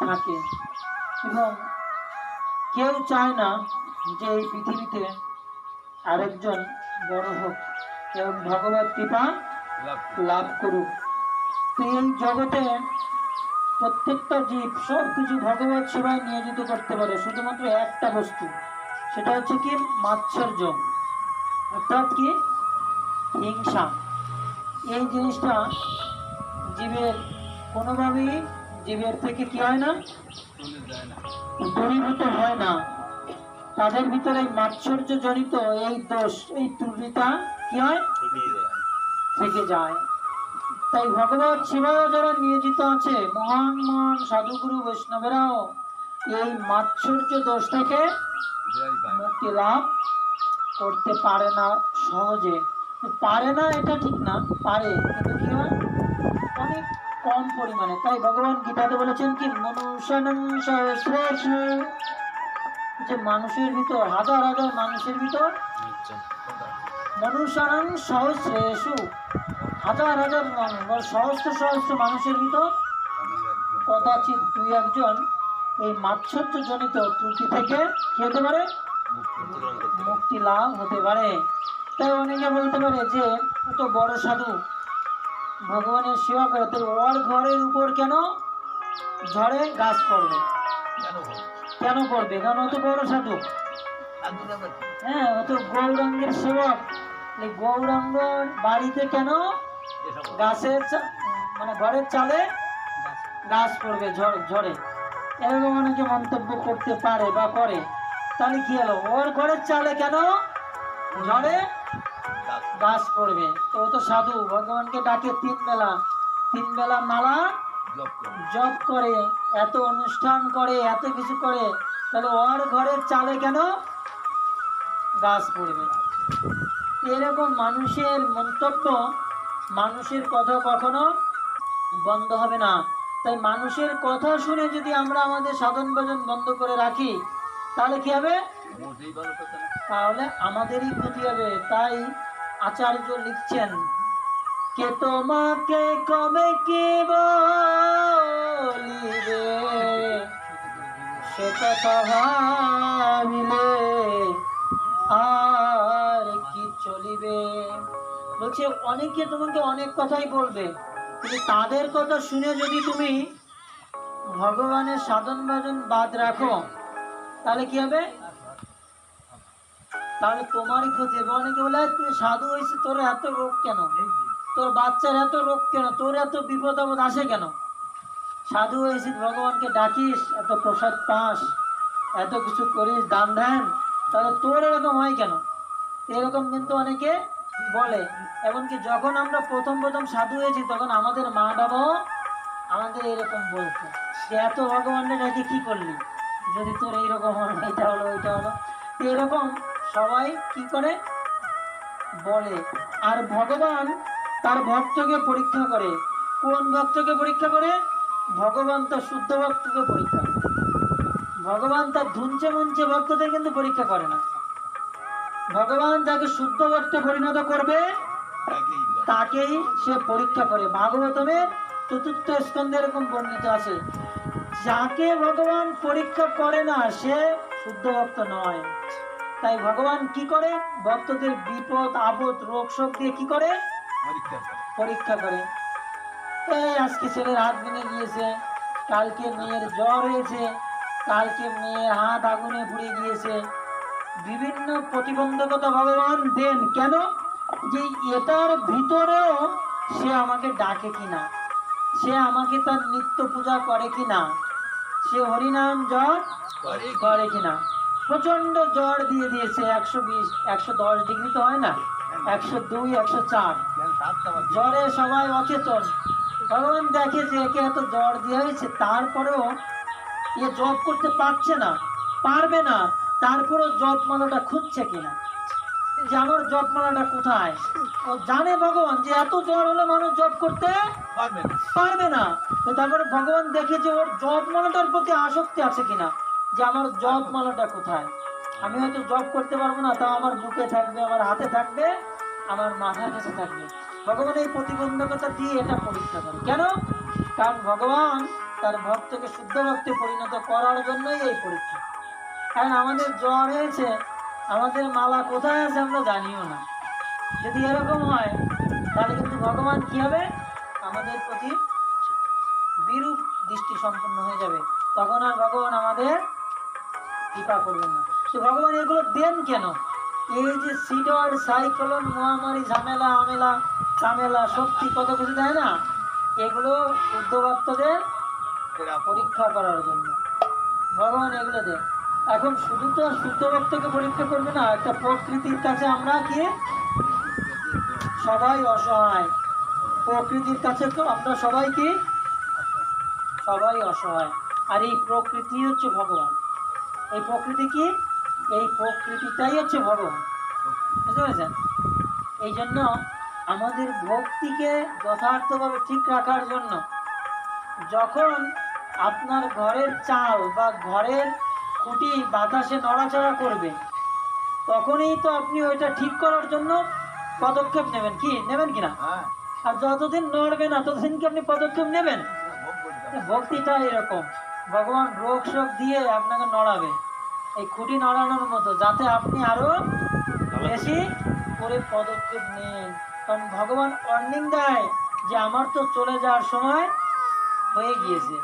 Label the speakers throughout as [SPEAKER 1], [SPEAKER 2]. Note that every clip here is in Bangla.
[SPEAKER 1] থাকে। এবং কেউ চায় না যে এই পৃথিবীতে আরেকজন বড় হোক। এবং ভগবত কৃপা লাভ করুক। তো এই জগতে প্রত্যেকটা জীব সব কিছু ভগবত সেবায় নিয়োজিত করতে পারে, শুধুমাত্র একটা বস্তু। সেটা হচ্ছে কি? মাৎসর্য। অর্থাৎ কি? হিংসা। এই জিনিসটা জীবের কোনোভাবেই জীবের থেকে কি হয় না? দূরীভূত হয় না। তাদের ভিতরে মাৎসর্য জনিত এই দোষ, এই ত্রুটিটা কি হয়? থেকে যায়। তাই ভগবত যারা নিয়োজিত আছে, মহান মহান সাধুগুরু, বৈষ্ণবেরাও এই মাৎসর্য দোষ থেকে মুক্তি লাভ করতে পারে না সহজে। পারে না এটা ঠিক না, পারে, কিন্তু কম পরিমাণে। তাই ভগবান গীতাতে বলেছেন কি মনুষ্যানং সহস্রেষু যে মানুষের ভিতর, হাজার হাজার মানুষের ভিতর মনুষ্যানং সহস্রেষু হাজার হাজার মানুষ সহস্র সহস্র মানুষের ভিতর, কদাচিৎ দুই একজন এই মাৎসর্য জনিত ত্রুটি থেকে কি হতে পারে? মুক্তি লাভ হতে পারে। তাই অনেকে বলতে পারে যে, এত বড় সাধু ভগবানের সেবা করে। তো ওর ঘরের উপর কেন ঝড়ে গাছ পড়বে? কেন পড়বে? কারণ ও তো বড় সাধু হ্যাঁ ও তো গৌরাঙ্গের সেবক এই গৌরাঙ্গ বাড়িতে কেন গাছের মানে ঘরের চালে গাছ পড়বে ঝড় ঝড়ে। এরকম অনেকে মন্তব্য করতে পারে বা করে। তাহলে কি হলো? ওর ঘরের চালে কেন ঝড়ে পড়বে তো ও তো সাধু ভগবানকে ডাকে তিন বেলা তিন বেলা মালা জপ করে এত অনুষ্ঠান করে এত কিছু করে তাহলে ওর ঘরের চালে কেন গাছ পড়বে? এরকম মানুষের মন্তব্য মানুষের কথা কখনো বন্ধ হবে না। তাই মানুষের কথা শুনে যদি আমরা আমাদের সাধন ভজন বন্ধ করে রাখি তাহলে কি হবে? তাহলে আমাদেরই ক্ষতি হবে। তাই আচার্য লিখছেন, কে তোমাকে কবে কি বলিবে? সে কথা ভাবিলে আর কি চলিবে? বলছে, অনেকে তোমাকে অনেক কথাই বলবে, কিন্তু তাদের কথা শুনে যদি তুমি ভগবানের সাধন ভজন বাদ রাখো, তাহলে কি হবে? তাহলে তোমারই ক্ষতি হবে। অনেকে বলে, "এই তুমি সাধু হয়েছে, তোর এত রোগ কেন? তোর বাচ্চার এত রোগ কেন? তোর এত বিপদ আপদ আসে কেন? সাধু হয়েছিস ভগবানকে ডাকিস, এত প্রসাদ পাস, এত কিছু করিস, দান ধ্যান, তাহলে তোর এরকম হয় কেন? এরকম কিন্তু অনেকে বলে। এমনকি যখন আমরা প্রথম প্রথম সাধু হয়েছি, তখন আমাদের মা বাবাও আমাদের এরকম বলতো। যে, এত ভগবানের ডাকে, কি করলি? যদি তোর এইরকম হয়, এটা হলো এটা হলো। এরকম সবাই কি করে? বলে, আর ভগবান তার ভক্তকে পরীক্ষা করে। কোন ভক্তকে পরীক্ষা করে? ভগবান তার শুদ্ধ ভক্তকে পরীক্ষা করে। ভগবান তার ধুনচে মুঞ্চে ভক্তদের কিন্তু পরীক্ষা করে না। ভগবান যাকে শুদ্ধ ভক্তে পরিণত করবে, তাকেই সে পরীক্ষা করে। ভাগবতমের চতুর্থ স্কন্ধে এরকম বর্ণিত আছে, যাকে ভগবান পরীক্ষা করে না, সে শুদ্ধ ভক্ত নয়। তাই ভগবান কি করে? ভক্তদের বিপদ আপদ রোগ শোক দিয়ে কি করে? পরীক্ষা করে। এই আজকে ছেলের হাত ভেঙে গিয়েছে। কালকে মেয়ের জ্বর হয়েছে। কালকে মেয়ের হাত আগুনে পুড়ে গিয়েছে। বিভিন্ন প্রতিবন্ধকতা ভগবান দেন। কেন? যে এটার ভিতরেও সে আমাকে ডাকে কিনা? সে আমাকে তার নিত্য পূজা করে কিনা? সে হরিনাম জপ করে কিনা? প্রচণ্ড জ্বর দিয়ে দিয়েছে একশো বিশ একশো দশ ডিগ্রি তো হয় না একশো দুই একশো চার। জ্বরে সবাই অচেতন। ভগবান দেখে যে একে এত জ্বর দেওয়া হয়েছে তারপরেও এ জব করতে পারছে না পারবে না তারপরেও জব মালাটা খুঁজছে কিনা? যে আমার জব মালাটা কোথায়? ও জানে ভগবান যে এত জ্বর হলে মানুষ জব করতে পারবে না। তারপরে ভগবান দেখে যে ওর জব মালাটার প্রতি আসক্তি আছে কিনা? যে আমার জব মালাটা কোথায়? আমি হয়তো জব করতে পারব না, তাও আমার বুকে থাকবে, আমার হাতে থাকবে, আমার মাথার কাছে থাকবে। ভগবান এই প্রতিবন্ধকতা দিয়ে এটা পরীক্ষা করে। কেন? কারণ ভগবান তার ভক্তকে শুদ্ধ ভক্তে পরিণত করার জন্যই এই পরীক্ষা। কারণ আমাদের জ্বর হয়েছে, আমাদের মালা কোথায় আছে আমরা জানিও না। যদি এরকম হয়, তাহলে কিন্তু ভগবান কি হবে? আমাদের প্রতি বিরূপ দৃষ্টি সম্পন্ন হয়ে যাবে। তখন আর ভগবান আমাদের কৃপা করবেন না। তো ভগবান এগুলো দেন কেন? এই যে সিডর, সাইক্লোন, মহামারী, ঝামেলা, আমেলা ঝামেলা শক্তি কত কিছু দেয় না? এগুলো ভক্তদের পরীক্ষা করার জন্য। ভগবান এগুলো দেন। এখন শুধু তো আর শুদ্ধ ভক্তকে পরীক্ষা করবে না, একটা প্রকৃতির কাছে আমরা কি? সবাই অসহায়। প্রকৃতির কাছে তো আমরা সবাই কি? সবাই অসহায়। আর এই প্রকৃতি হচ্ছে ভগবান। এই প্রকৃতি কি? এই প্রকৃতিটাই হচ্ছে ভগবান। বুঝতে পেরেছেন? এই জন্য আমাদের ভক্তিকে যথার্থভাবে ঠিক রাখার জন্য যখন আপনার ঘরের চাল বা ঘরের খুঁটি বাতাসে নড়াচড়া করবে তখনই তো আপনি ওইটা ঠিক করার জন্য পদক্ষেপ নেবেন। কি? নেবেন কিনা আর যতদিন নড়বে না ততদিন কি আপনি পদক্ষেপ নেবেন? ভক্তিটা এরকম। ভগবান রোগ শোক দিয়ে আপনাকে নড়াবে। এই খুঁটি নড়ানোর মতো যাতে আপনি আরও বেশি করে পদক্ষেপ নেন। কারণ ভগবান ওয়ার্নিং দেয় যে আমার তো চলে যাওয়ার সময় হয়ে গিয়েছে।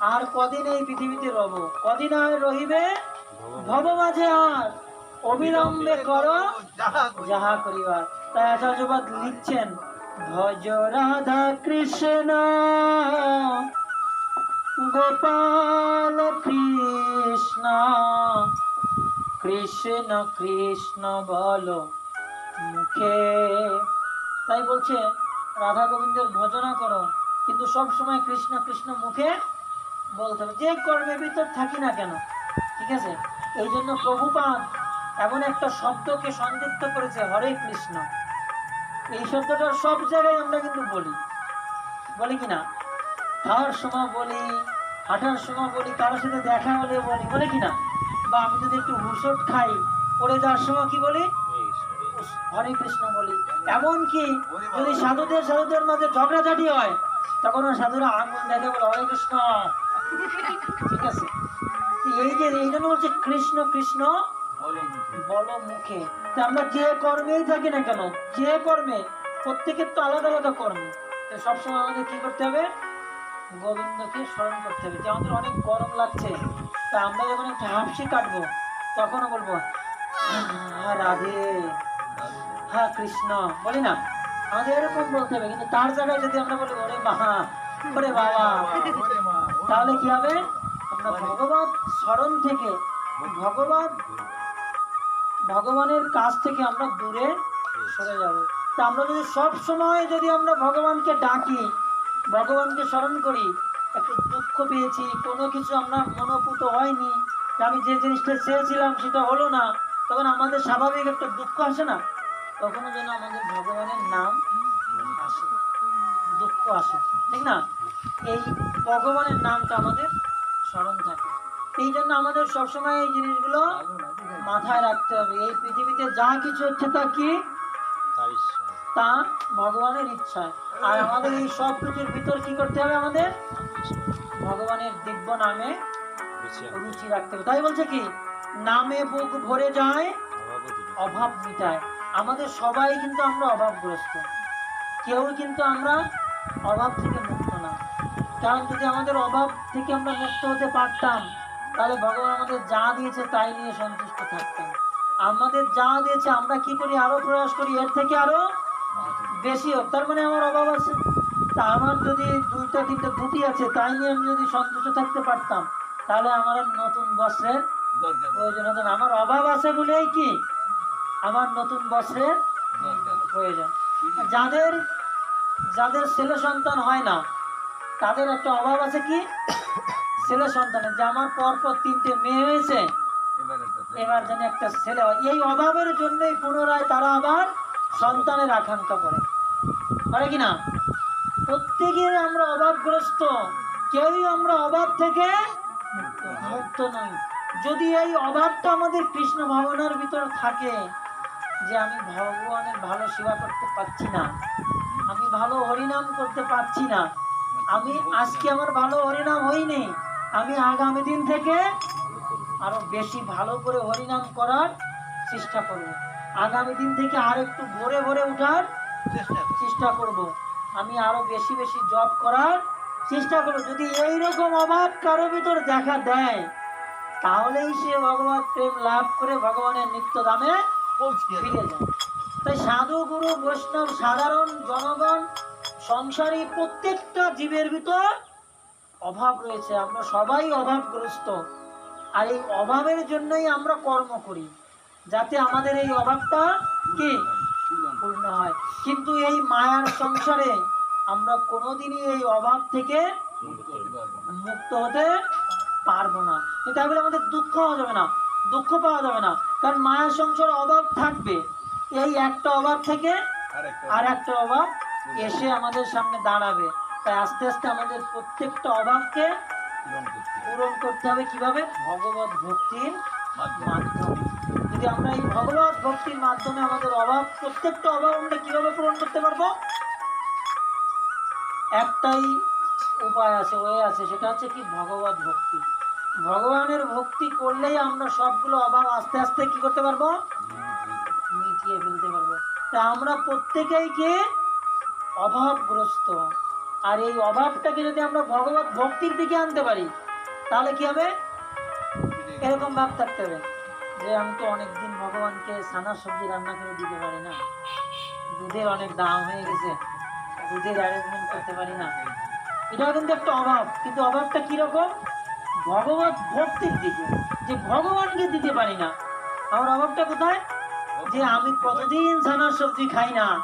[SPEAKER 1] আর কদিন এই পৃথিবীতে রব? কদিন আর রহিবে? ভব মাঝে আর। অবিলম্বে কর যাহা করিবার। তাই আচার্যবাদ লিখছেন ভজ রাধা কৃষ্ণ। গোপাল কৃষ্ণ কৃষ্ণ কৃষ্ণ বল মুখে। তাই বলছে, রাধা গোবিন্দের ভজনা করো, কিন্তু সব সময় কৃষ্ণ কৃষ্ণ মুখে বলতে হবে। যে কর্মের ভিতর থাকি না কেন, ঠিক আছে? এই জন্য প্রভুপাদ এমন একটা শব্দকে সংযুক্ত করেছে, হরে কৃষ্ণ। এই শব্দটা সব জায়গায় আমরা কিন্তু বলি। বলি কি না? খাওয়ার সময় বলি হাঁটার সময় বলি, কারোর সাথে দেখা হলে বলি, বলে কি না বা আমি যদি একটু হুসট খাই, পড়ে যাওয়ার সময় কি বলি? হরে কৃষ্ণ বলি। এমনকি যদি সাধুদের সাধুদের মাঝে ঝগড়াঝাটি হয়, তখন সাধুরা আঙুল দেখে বলে, হরে কৃষ্ণ। ঠিক আছে? এই যে, এই জন্য বলছে, কৃষ্ণ কৃষ্ণ বলো মুখে আমরা যে কর্মেই থাকি না কেন, যে কর্মে প্রত্যেকের তো আলাদা আলাদা কর্ম। সবসময় আমাদের কি করতে হবে? গোবিন্দকে স্মরণ করতে হবে। যে আমাদের অনেক গরম লাগছে, তা আমরা যখন একটু হাঁপসি কাটবো, তখনও বলব হ্যাঁ রাধে হ্যাঁ কৃষ্ণ। বলি না, আমাদের এরকম বলতে হবে। কিন্তু তার জায়গায় যদি আমরা বলি, ওরে মা, ওরে বাবা, তাহলে কি হবে? আমরা ভগবান স্মরণ থেকে, ভগবান, ভগবানের কাছ থেকে আমরা দূরে সরে যাব। তা আমরা যদি সব সময় যদি আমরা ভগবানকে ডাকি ভগবানকে স্মরণ করি। একটু দুঃখ পেয়েছি কোনো কিছু আমরা মনোপুত হয়নি। আমি যে জিনিসটা চেয়েছিলাম সেটা হলো না। তখন আমাদের স্বাভাবিক একটা দুঃখ আসে না? তখনও যেন আমাদের ভগবানের নাম আসে। দুঃখ আসে ঠিক না? এই ভগবানের নামটা আমাদের স্মরণ থাকে। এই জন্য আমাদের সবসময় এই জিনিসগুলো মাথায় রাখতে হবে। এই পৃথিবীতে যা কিছু হচ্ছে তা কি? তা ভগবানের ইচ্ছায়। আর আমাদের এই সব কিছুর ভিতর কি করতে হবে আমাদের? ভগবানের দিব্য নামে রুচি রাখতে হবে। তাই বলছে কি নামে বুক ভরে যায় অভাব মিটায়। আমাদের সবাই কিন্তু আমরা অভাবগ্রস্ত। কেউ কিন্তু আমরা অভাব থেকে মুক্ত না। কারণ যদি আমাদের অভাব থেকে আমরা মুক্ত হতে পারতাম তাহলে ভগবান আমাদের যা দিয়েছে তাই নিয়ে সন্তুষ্ট থাকতাম। আমাদের যা দিয়েছে আমরা কি করি? আরও প্রয়াস করি? এর থেকে আরও বেশি হোক তার মানে আমার অভাব আছে। তা আমার যদি দুইটা তিনটা দুটি আছে তাই নিয়ে আমি যদি সন্তুষ্ট থাকতে পারতাম তাহলে আমার নতুন বস্ত্রের প্রয়োজন হতো আমার অভাব আছে বলেই কি? আমার নতুন বস্ত্রের প্রয়োজন। যাদের যাদের ছেলে সন্তান হয় না তাদের একটা অভাব আছে কি? ছেলে সন্তানের যে আমার পরপর তিনটে মেয়ে হয়েছে এবার যেন একটা ছেলে হয়। এই অভাবের জন্যই পুনরায় তারা আবার সন্তানের আকাঙ্ক্ষা করে। করে কি না? প্রত্যেকের আমরা অভাবগ্রস্ত। কেউই আমরা অভাব থেকে মুক্ত নই। যদি এই অভাবটা আমাদের কৃষ্ণ ভাবনার ভিতর থাকে যে আমি ভগবানের ভালো সেবা করতে পারছি না, আমি ভালো হরিনাম করতে পারছি না, আমি আজকে আমার ভালো হরিনাম হইনি আমি আগামী দিন থেকে আরও বেশি ভালো করে হরিনাম করার চেষ্টা করব। আগামী দিন থেকে আর একটু ভোরে ভোরে উঠার চেষ্টা করব। আমি আরও বেশি বেশি জব করার চেষ্টা করব। যদি এই রকম অভাব কারও ভিতর দেখা দেয় তাহলেই সে ভগবান প্রেম লাভ করে ভগবানের নিত্য দামে ফিরে যায়। তাই সাধু গুরু বৈষ্ণব সাধারণ জনগণ সংসারী প্রত্যেকটা জীবের ভিতর অভাব রয়েছে। আমরা সবাই অভাবগ্রস্ত। আর এই অভাবের জন্যই আমরা কর্ম করি। যাতে আমাদের এই অভাবটা কি? পূর্ণ হয়। কিন্তু এই মায়ার সংসারে আমরা কোনোদিনই এই অভাব থেকে মুক্ত হতে পারব না। এটা বলে আমাদের দুঃখ হওয়া যাবে না। দুঃখ পাওয়া যাবে না। কারণ মায়ের সংসারে অভাব থাকবে। এই একটা অভাব থেকে আর একটা অভাব এসে আমাদের সামনে দাঁড়াবে। তাই আস্তে আস্তে আমাদের প্রত্যেকটা অভাবকে পূরণ করতে হবে। কীভাবে? ভগবত ভক্তির মাধ্যমে। যদি আমরা এই ভগবত ভক্তির মাধ্যমে আমাদের অভাব, প্রত্যেকটা অভাব আমরা কীভাবে পূরণ করতে পারব? একটাই উপায় আছে, ওয়ে আছে, সেটা হচ্ছে কি ভগবত ভক্তি। ভগবানের ভক্তি করলেই আমরা সবগুলো অভাব আস্তে আস্তে কি করতে পারব? মিটিয়ে ফেলতে পারব। তা আমরা প্রত্যেকেই কি? অভাবগ্রস্ত। আর এই অভাবটাকে যদি আমরা ভগবত ভক্তির দিকে আনতে পারি, তাহলে কি হবে? এরকম ভাব থাকতে হবে। যে আমি তো অনেকদিন ভগবানকে সানা সবজি রান্না করে দিতে পারি না। দুধের অনেক দাম হয়ে গেছে। দুধের অ্যারেঞ্জমেন্ট করতে পারি না। এটাও কিন্তু একটা অভাব। কিন্তু অভাবটা কীরকম ভগবত ভক্তির দিকে। যে ভগবানকে দিতে পারি না। আমার অভাবটা কোথায়? যে আমি কতদিন ছানার সবজি খাই না,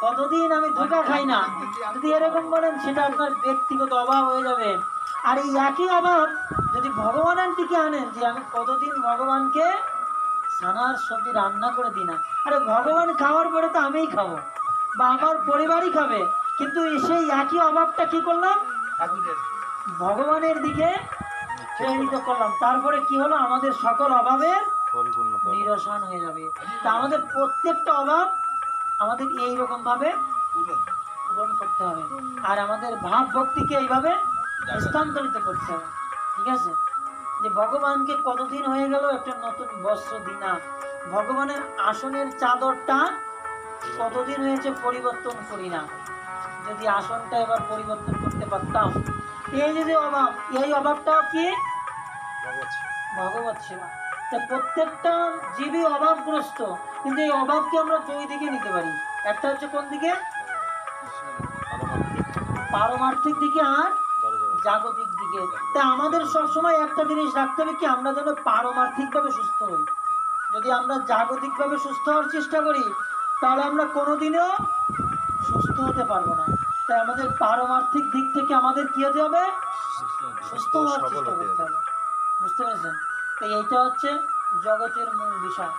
[SPEAKER 1] কতদিন আমি ধোকা খাই না, যদি এরকম বলেন, সেটা আপনার ব্যক্তিগত অভাব হয়ে যাবে। আর এই একই অভাব যদি ভগবানের দিকে আনেন, যে আমি কতদিন ভগবানকে ছানার সবজি রান্না করে দিই না। আরে ভগবান খাওয়ার পরে তো আমিই খাব। বা আমার পরিবারই খাবে। কিন্তু সেই একই অভাবটা কি করলাম? ভগবানের দিকে প্রেরিত করলাম। তারপরে কি হলো? আমাদের সকল অভাবের নিরসন হয়ে যাবে। তা আমাদের প্রত্যেকটা অভাব আমাদের এইরকম ভাবে পূরণ করতে হবে। আর আমাদের ভাব ভক্তিকে এইভাবে স্থানান্তরিত করতে হবে। ঠিক আছে? যে ভগবানকে কতদিন হয়ে গেল একটা নতুন বস্ত্র দিনা। ভগবানের আসনের চাদরটা কতদিন হয়েছে পরিবর্তন করি না যদি আসনটা এবার পরিবর্তন করতে পারতাম। এই যে যে অভাব এই অভাবটাও কি?
[SPEAKER 2] ভগবত সেবা।
[SPEAKER 1] তা প্রত্যেকটা জীবী অভাবগ্রস্ত কিন্তু এই অভাবকে আমরা দুই দিকে নিতে পারি। একটা হচ্ছে কোন দিকে?
[SPEAKER 2] পারমার্থিক
[SPEAKER 1] দিকে। আর। জাগতিক দিকে। তা আমাদের সবসময় একটা জিনিস রাখতে হবে কি আমরা যেন পারমার্থিকভাবে সুস্থ হই। যদি আমরা জাগতিকভাবে সুস্থ হওয়ার চেষ্টা করি তাহলে আমরা কোনোদিনও সুস্থ হতে পারব না। তাই আমাদের পারমার্থিক দিক থেকে আমাদের কি হতে হবে? সুস্থ হওয়ার চেষ্টা করতে
[SPEAKER 2] হবে।
[SPEAKER 1] বুঝতে পেরেছেন? তো এইটা হচ্ছে জগতের মূল বিষয়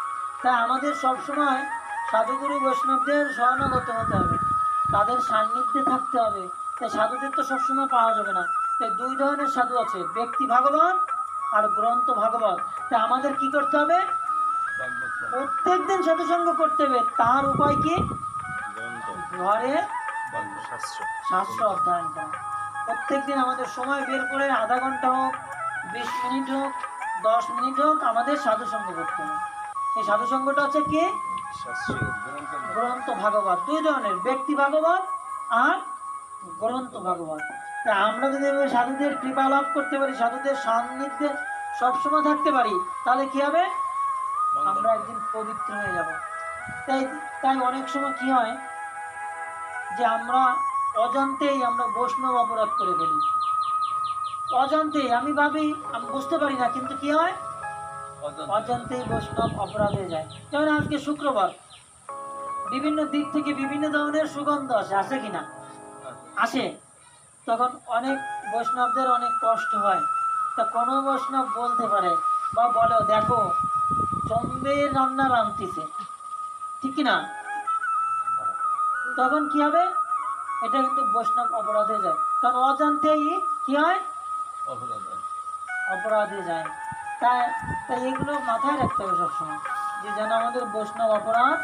[SPEAKER 1] তাই আমাদের সবসময় সাধুগুরু বৈষ্ণবদের শরণাগত হতে হবে। তাদের সান্নিধ্যে থাকতে হবে। তাই সাধুদের তো সবসময় পাওয়া যাবে না। দুই ধরনের সাধু আছে, ব্যক্তি ভাগবত আর গ্রন্থ ভাগবত। তাই আমাদের কি করতে হবে? প্রত্যেক দিন সাধুসঙ্গ করতে হবে। তার উপায় কি? ঘরে
[SPEAKER 2] শাস্ত্র
[SPEAKER 1] অধ্যয়ন করা। প্রত্যেক দিন আমাদের সময় বের করে আধা ঘণ্টা হোক, বিশ মিনিট হোক, দশ মিনিট হোক আমাদের সাধুসঙ্গ করতে হবে। সেই সাধুসঙ্গটা হচ্ছে কি? গ্রন্থ ভাগবত। দুই ধরনের, ব্যক্তি ভাগবত আর গ্রন্থ ভাগবত। তা আমরা যদি সাধুদের কৃপা লাভ করতে পারি সাধুদের সান্নিধ্যে সবসময় থাকতে পারি তাহলে কি হবে? আমরা একদিন পবিত্র হয়ে যাব। তাই তাই অনেক সময় কি হয় যে আমরা অজান্তেই আমরা বৈষ্ণব অপরাধ করে ফেলি। অজান্তেই আমি ভাবি আমি বুঝতে পারি না কিন্তু কি হয়? অজান্তেই। বৈষ্ণব অপরাধ হয়ে যায়। যেমন আজকে শুক্রবার বিভিন্ন দিক থেকে বিভিন্ন ধরনের সুগন্ধ আসে আসে কিনা আসে। তখন অনেক বৈষ্ণবদের অনেক কষ্ট হয়। তা কোনো বৈষ্ণব বলতে পারে বা বলে দেখো চন্দ্রের রান্না রাঁধতেছে। ঠিক না তখন কি হবে? এটা কিন্তু বৈষ্ণব অপরাধ হয়ে যায়। কারণ অজান্তেই কি হয়? অপরাধে যায়। তাই তাই এগুলো মাথায় রাখতে হবে সবসময় যে যেন আমাদের বৈষ্ণব অপরাধ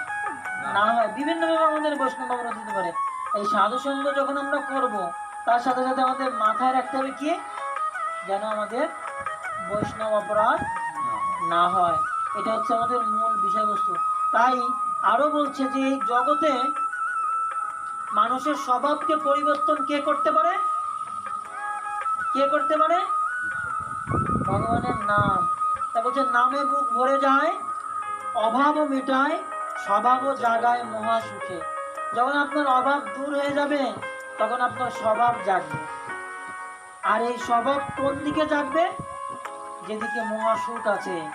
[SPEAKER 1] না হয়। বিভিন্নভাবে আমাদের বৈষ্ণব অপরাধ হতে পারে। এই সাধু সঙ্গ যখন আমরা করব তার সাথে সাথে আমাদের মাথায় রাখতে হবে কি? যেন আমাদের বৈষ্ণব অপরাধ না হয়। এটা হচ্ছে আমাদের মূল বিষয়বস্তু। তাই আরও বলছে যে এই জগতে মানুষের স্বভাবকে পরিবর্তন কে করতে পারে? কে করতে পারে? ভগবানের নাম। তা বলছে, নামে বুক ভরে যায়, অভাবও মেটায়, স্বভাবও জাগায় মহা সুখে। যখন আপনার অভাব দূর হয়ে যাবে তখন আপনার স্বভাব জাগবে। আর এই স্বভাব কোন দিকে জাগবে? যেদিকে মহা সুখ আছে।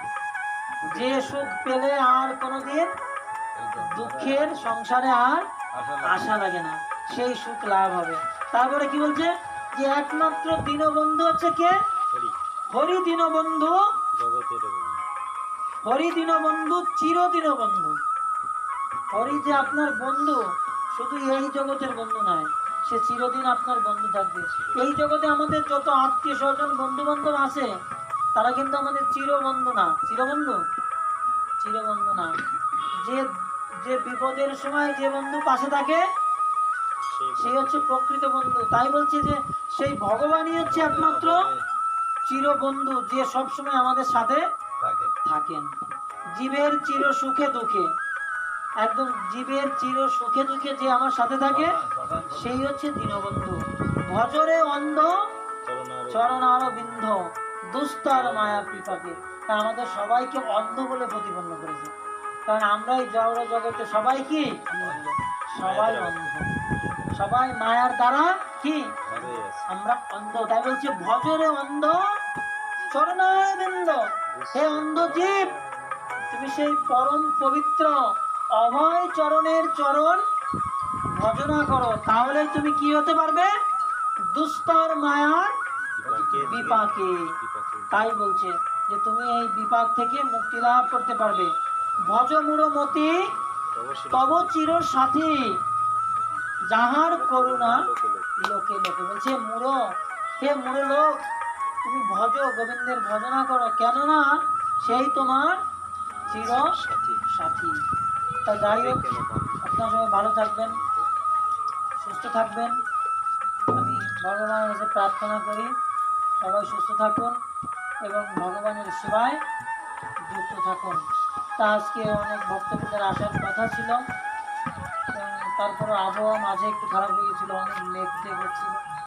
[SPEAKER 1] যে সুখ পেলে আর কোনোদিন দুঃখের সংসারে আর আশা লাগে না। সেই সুখ লাভ হবে। তারপরে কি বলছে? যে একমাত্র দীনবন্ধু হচ্ছে কে?
[SPEAKER 2] হরি।
[SPEAKER 1] হরি দীনবন্ধু।
[SPEAKER 2] বন্ধু।
[SPEAKER 1] হরি দীনবন্ধু চির দীনবন্ধু। হরি যে আপনার বন্ধু শুধু এই জগতের বন্ধু নয়। সে চিরদিন আপনার বন্ধু থাকবে। এই জগতে আমাদের যত আত্মীয় স্বজন বন্ধু বান্ধব আছে তারা কিন্তু আমাদের চিরবন্ধু না। চিরবন্ধু? চিরবন্ধু না। যে যে বিপদের সময় যে বন্ধু পাশে থাকে
[SPEAKER 2] সেই
[SPEAKER 1] হচ্ছে প্রকৃত বন্ধু। তাই বলছি যে সেই ভগবানই হচ্ছে একমাত্র চিরবন্ধু যে সবসময় আমাদের সাথে থাকেন। জীবের চির সুখে দুঃখে। একদম জীবের চির সুখে দুঃখে যে আমার সাথে থাকে, সেই হচ্ছে দীনবন্ধু। ভজরে অন্ধ
[SPEAKER 2] চরণার
[SPEAKER 1] চরণার বিন্ধ দুস্তার মায়া পিপাকে তা আমাদের সবাইকে অন্ধ বলে প্রতিপন্ন করেছে। কারণ আমরা এই জগৎ জগতে সবাই কি? সবাই অন্ধ। সবাই মায়ার দ্বারা কি? আমরা অন্ধ। তাই বলছে, ভজরে অন্ধ, চরণারবিন্দ। হে অন্ধ জীব, তুমি সেই পরম পবিত্র অভয় চরণের চরণ ভজনা করো। তাহলে তুমি কি হতে পারবে? দুস্তর মায়ার
[SPEAKER 2] বিপাকে।
[SPEAKER 1] তাই বলছে যে তুমি এই বিপাক থেকে মুক্তি লাভ করতে পারবে। ভজ মতি তব চির সাথী যাহার করুণা।
[SPEAKER 2] লোকে লোকে
[SPEAKER 1] বলছে, মুড়ো, হে মুড়ো লোক, তুমি ভজ, গোবিন্দের ভজনা করো। কেননা সেই তোমার চির
[SPEAKER 2] সাথী
[SPEAKER 1] সাথী তা যাই হোক? আপনার সবাই ভালো থাকবেন, সুস্থ থাকবেন। আমি ভগবানের কাছে প্রার্থনা করি, সবাই সুস্থ থাকুন এবং ভগবানের সেবায় যুক্ত থাকুন। তা আজকে অনেক ভক্তবৃন্দের আসার কথা ছিল। তারপরে আবহাওয়া মাঝে একটু খারাপ হয়ে গেছিল অনেক মেঘ হচ্ছিল।